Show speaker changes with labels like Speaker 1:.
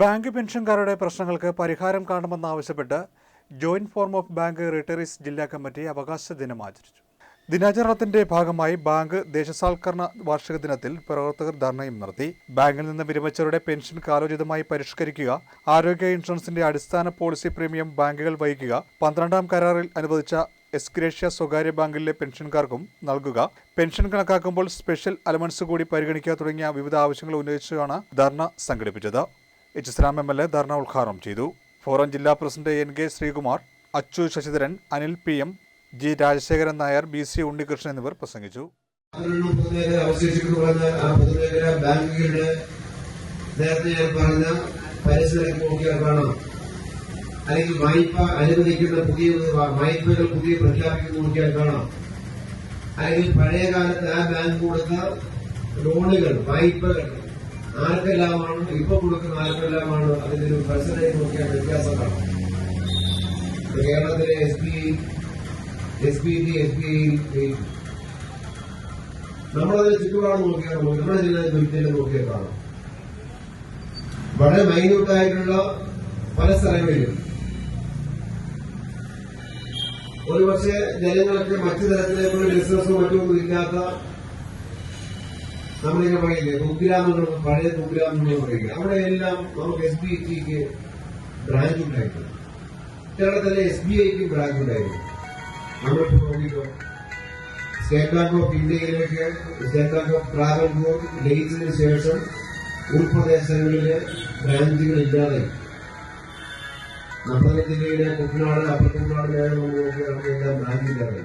Speaker 1: Bank പെൻഷൻകാരുടെ പ്രശ്നങ്ങൾക്ക് പരിഹാരം കാണുമെന്നാവശ്യപ്പെട്ട് joint forum of bank retirees ജില്ലാ കമ്മിറ്റി അവകാശ ദിനം ആചരിച്ചു. ദിനാചരണത്തിന്റെ ഭാഗമായി ബാങ്ക് ദേശസാൽക്കരണ വാർഷിക ദിനത്തിൽ പ്രവർത്തകർ ധർണയും നടത്തി. ബാങ്കിൽ നിന്ന് വിരമിച്ചവരുടെ പെൻഷൻ കാലോചിതമായി പരിഷ്കരിക്കുക ആരോഗ്യ ഇൻഷുറൻസിന്റെ അടിസ്ഥാന പോളിസി പ്രീമിയം ബാങ്കുകൾ വഹിക്കുക പന്ത്രണ്ടാം കരാറിൽ അനുവദിച്ച എസ്ഗ്രേഷ്യ സ്വകാര്യ ബാങ്കിലെ പെൻഷൻകാർക്കും നൽകുക പെൻഷൻ കണക്കാക്കുമ്പോൾ സ്പെഷ്യൽ അലവൻസ് കൂടി പരിഗണിക്കുക തുടങ്ങിയ വിവിധ ആവശ്യങ്ങൾ ഉന്നയിച്ചാണ് ധർണ സംഘടിപ്പിച്ചത്. H Islam M L A dharna ഉദ്ഘാടനം ചെയ്തു. ഫോറം ജില്ലാ president N K Sreekumar Achu Sasidharan Anil P M G Rajasekharan Nair B C Unnikrishnan എന്നിവർ പ്രസംഗിച്ചു.
Speaker 2: നേരത്തെ ഞാൻ പറഞ്ഞ പരിസരം നോക്കിയാൽ കാണാം അല്ലെങ്കിൽ വായ്പ അനുവദിക്കുന്ന പുതിയ വായ്പകൾ പുതിയ പ്രഖ്യാപിക്കുന്ന നോക്കിയാൽ കാണാം അല്ലെങ്കിൽ പഴയ കാലത്ത് ആ ബാങ്ക് കൊടുത്ത ലോണുകൾ വായ്പകൾ ആർക്കെല്ലാമാണ്? ഇപ്പൊ കൊടുക്കുന്ന ആർക്കെല്ലാമാണ്? അതിന്റെ ഒരു പെർസെന്റേജ് നോക്കിയാൽ വ്യത്യാസം കാണാം കേരളത്തിലെ S B S B T S B ചുറ്റുപാട് നോക്കിയാൽ നമ്മുടെ ജില്ല ദുരിതം നോക്കിയാൽ കാണാം. വളരെ മൈന്യൂട്ടായിട്ടുള്ള പല സ്ഥലങ്ങളിലും ഒരുപക്ഷെ ജനങ്ങളൊക്കെ മറ്റു തരത്തിലേക്കുള്ള ബിസിനസ്സോ മറ്റൊന്നും ഇല്ലാത്ത നമ്മളിങ്ങനെ പറയില്ലേ കുഗ്രാമങ്ങൾ പഴയ കുഗ്രാമങ്ങൾ പറയില്ലേ. അവിടെ എല്ലാം നമുക്ക് എസ് ബി ടിക്ക് ബ്രാഞ്ച് ഉണ്ടായിരുന്നു. കേരളത്തിലെ എസ് ബി ഐക്ക് ബ്രാഞ്ച് ഉണ്ടായിരുന്നു. നമ്മളിപ്പോ നോക്കിക്കോ സ്റ്റേറ്റ് ബാങ്ക് ഓഫ് ഇന്ത്യയിലേക്ക് സ്റ്റേറ്റ് ബാങ്ക് ഓഫ് ട്രാവൻകൂർ ലയിച്ചതിന് ശേഷം ഉൾപ്രദേശങ്ങളിലെ ബ്രാഞ്ചുകൾ ഇല്ലാതെ നമ്മുടെ ജില്ലയിലെ കുട്ടനാട് അപ്പർ കുട്ടനാട് മേഖല നോക്കുകയാണെങ്കിൽ എല്ലാം ബ്രാഞ്ച് ഇല്ലാതെ